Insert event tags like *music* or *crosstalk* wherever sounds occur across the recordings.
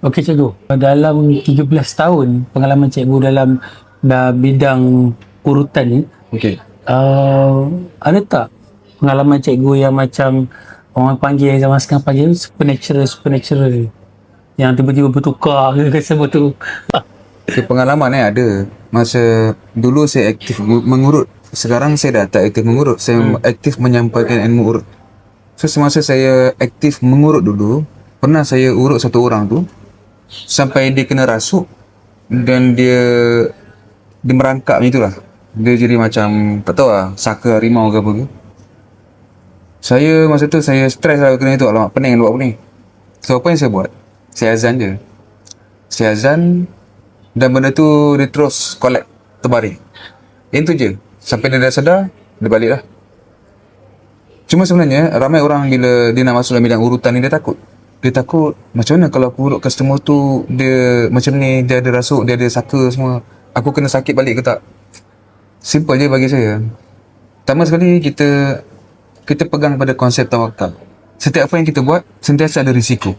Okey cikgu, dalam 13 tahun pengalaman cikgu dalam uh, bidang urutan ni, Okey. uh, ada tak pengalaman cikgu yang macam orang panggil zaman sekarang panggil supernatural supernatural yang tiba-tiba bertukar ke semua tu. *laughs* Okay, pengalaman eh ada. Masa dulu saya aktif mengurut. Sekarang saya dah tak aktif mengurut. Saya hmm. aktif menyampaikan ilmu urut. So semasa saya aktif mengurut dulu, pernah saya urut satu orang tu sampai dia kena rasuk dan dia dia merangkak macam itulah. Dia jadi macam tak tahu lah saka harimau ke apa ke. Saya masa tu saya stres lah kena itu alamak pening buat apa ni. So apa yang saya buat? Saya azan je. Saya azan dan benda tu dia terus collect terbaring. Yang tu je. Sampai dia dah sedar, dia balik lah. Cuma sebenarnya ramai orang bila dia nak masuk dalam bidang urutan ni dia takut. Dia takut macam mana kalau aku urut customer tu dia macam ni, dia ada rasuk, dia ada saka semua. Aku kena sakit balik ke tak? Simple je bagi saya. Pertama sekali kita kita pegang pada konsep tawakal. Setiap apa yang kita buat sentiasa ada risiko.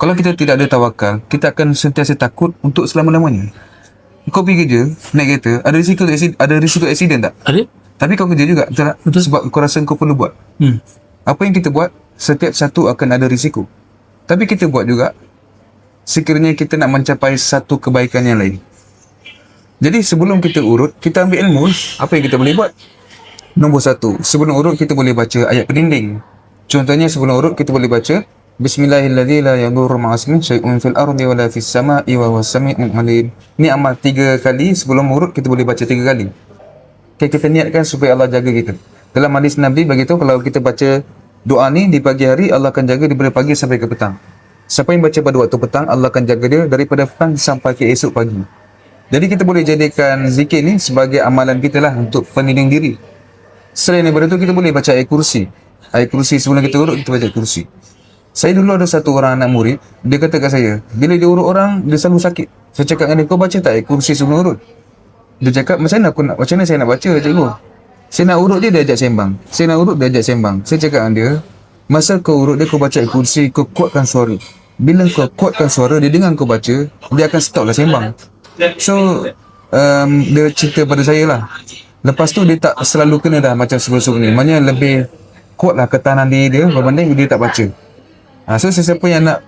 Kalau kita tidak ada tawakal, kita akan sentiasa takut untuk selama-lamanya. Kau pergi kerja, naik kereta, ada risiko ada risiko accident tak? Ada? Tapi kau kerja juga, betul tak? Betul. Sebab kau rasa kau perlu buat. Hmm. Apa yang kita buat, setiap satu akan ada risiko. Tapi kita buat juga, sekiranya kita nak mencapai satu kebaikan yang lain. Jadi sebelum kita urut, kita ambil ilmu, apa yang kita boleh buat? Nombor satu, sebelum urut kita boleh baca ayat pendinding. Contohnya sebelum urut kita boleh baca Bismillahirrahmanirrahim la syai'un fil ardi wala fis sama'i wa huwas. Ni amal tiga kali sebelum urut kita boleh baca tiga kali. Okay, kita niatkan supaya Allah jaga kita. Dalam hadis Nabi begitu kalau kita baca doa ni di pagi hari Allah akan jaga daripada pagi sampai ke petang. Siapa yang baca pada waktu petang Allah akan jaga dia daripada petang sampai ke esok pagi. Jadi kita boleh jadikan zikir ni sebagai amalan kita lah untuk pendinding diri. Selain daripada tu kita boleh baca ayat kursi. Ayat kursi sebelum kita urut kita baca kursi. Saya dulu ada satu orang anak murid, dia kata kat saya, bila dia urut orang, dia selalu sakit. Saya cakap dengan dia, kau baca tak ayat kursi sebelum urut? Dia cakap, macam mana aku nak, macam mana saya nak baca cikgu? Saya nak urut dia, dia ajak sembang. Saya nak urut, dia ajak sembang. Saya cakap dengan dia, masa kau urut dia, kau baca kursi, kau kuatkan suara. Bila kau kuatkan suara, dia dengar kau baca, dia akan stop lah sembang. So, um, dia cerita pada saya lah. Lepas tu dia tak selalu kena dah macam sebelum-sebelum ni. Maknanya lebih kuat lah ketahanan diri dia berbanding dia tak baca. Ha, so sesiapa yang nak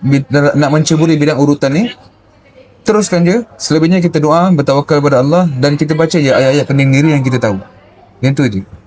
nak menceburi bidang urutan ni teruskan je. Selebihnya kita doa, bertawakal kepada Allah dan kita baca je ayat-ayat pending diri yang kita tahu. Yang tu je.